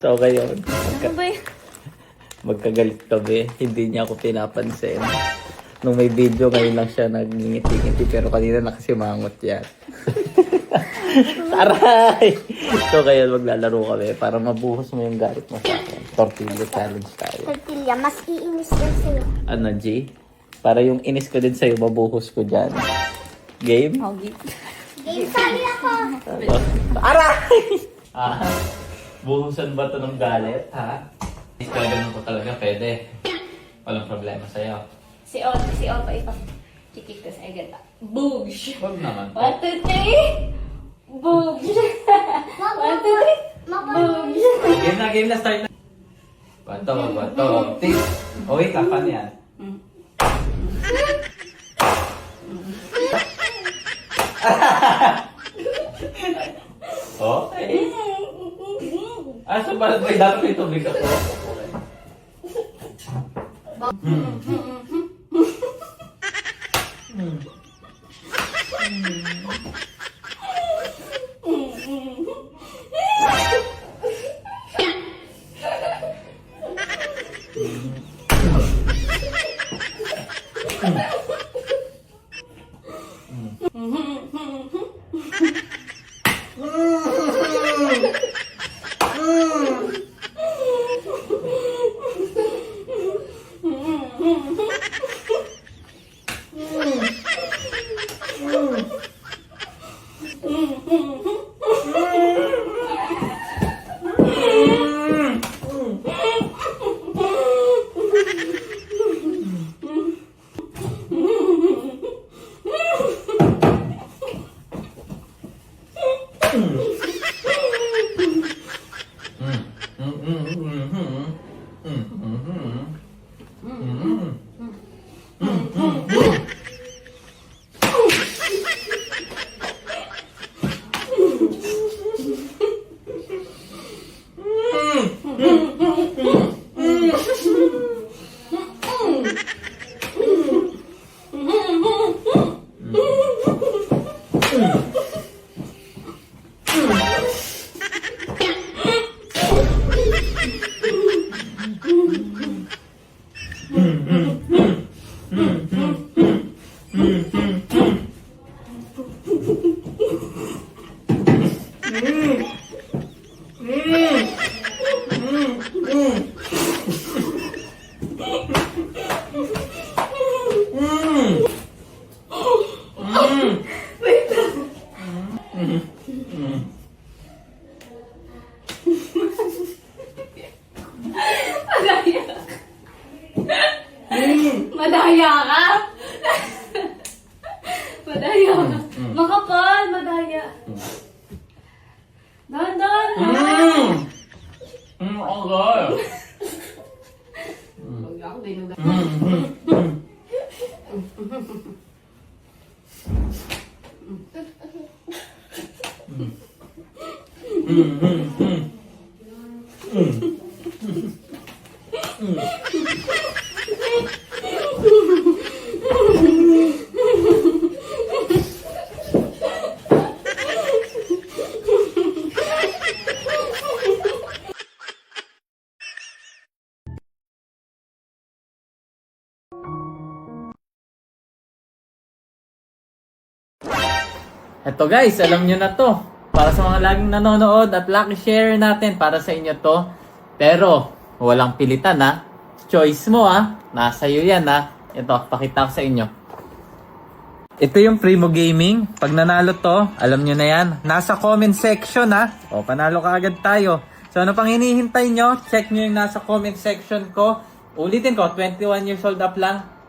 So ngayon, magka, Ano magkagalit kami. Hindi niya ako pinapansin. Nung may video, ngayon lang siya nagngiti-ngiti. Pero kanina nakasimangot yan. Taray! So ngayon, maglalaro kami para mabuhos mo yung galit mo sa akin. Tortilla challenge tayo. Tortilla, mas iinis yan sa'yo. Ano, G? Para yung inis ko din sa'yo, mabuhos ko dyan. Game? Pogi. Game sa'yo ako. Aray! ah, buhusan ba to ng galit, ha? Kaya ganun ko talaga, pwede. Walang problema sa'yo. Si Ot, si Ot pa ipang kikik ko sa agad. Boogs! Huwag naman. One, two, three! Boogs! One, two, three! Boogs! Game na, game na, start na. Bato, bato. O, wait, kapan yan? Okay. Ah, so parang may dapat may tubig ako. Madaya Madaya ka? Madaya ka. Makapal, madaya. Dahan-dahan lang. Mm, okay. Huwag ako dinugan. Eto guys, alam nyo na to. Para sa mga laging nanonood at lucky share natin para sa inyo to. Pero, walang pilitan ha. Choice mo ha. Nasa iyo yan ha. Ito, pakita ko sa inyo. Ito yung Primo Gaming. Pag nanalo to, alam nyo na yan. Nasa comment section ha. O, panalo ka agad tayo. So, ano pang hinihintay nyo? Check nyo yung nasa comment section ko. Ulitin ko, 21 years old up lang.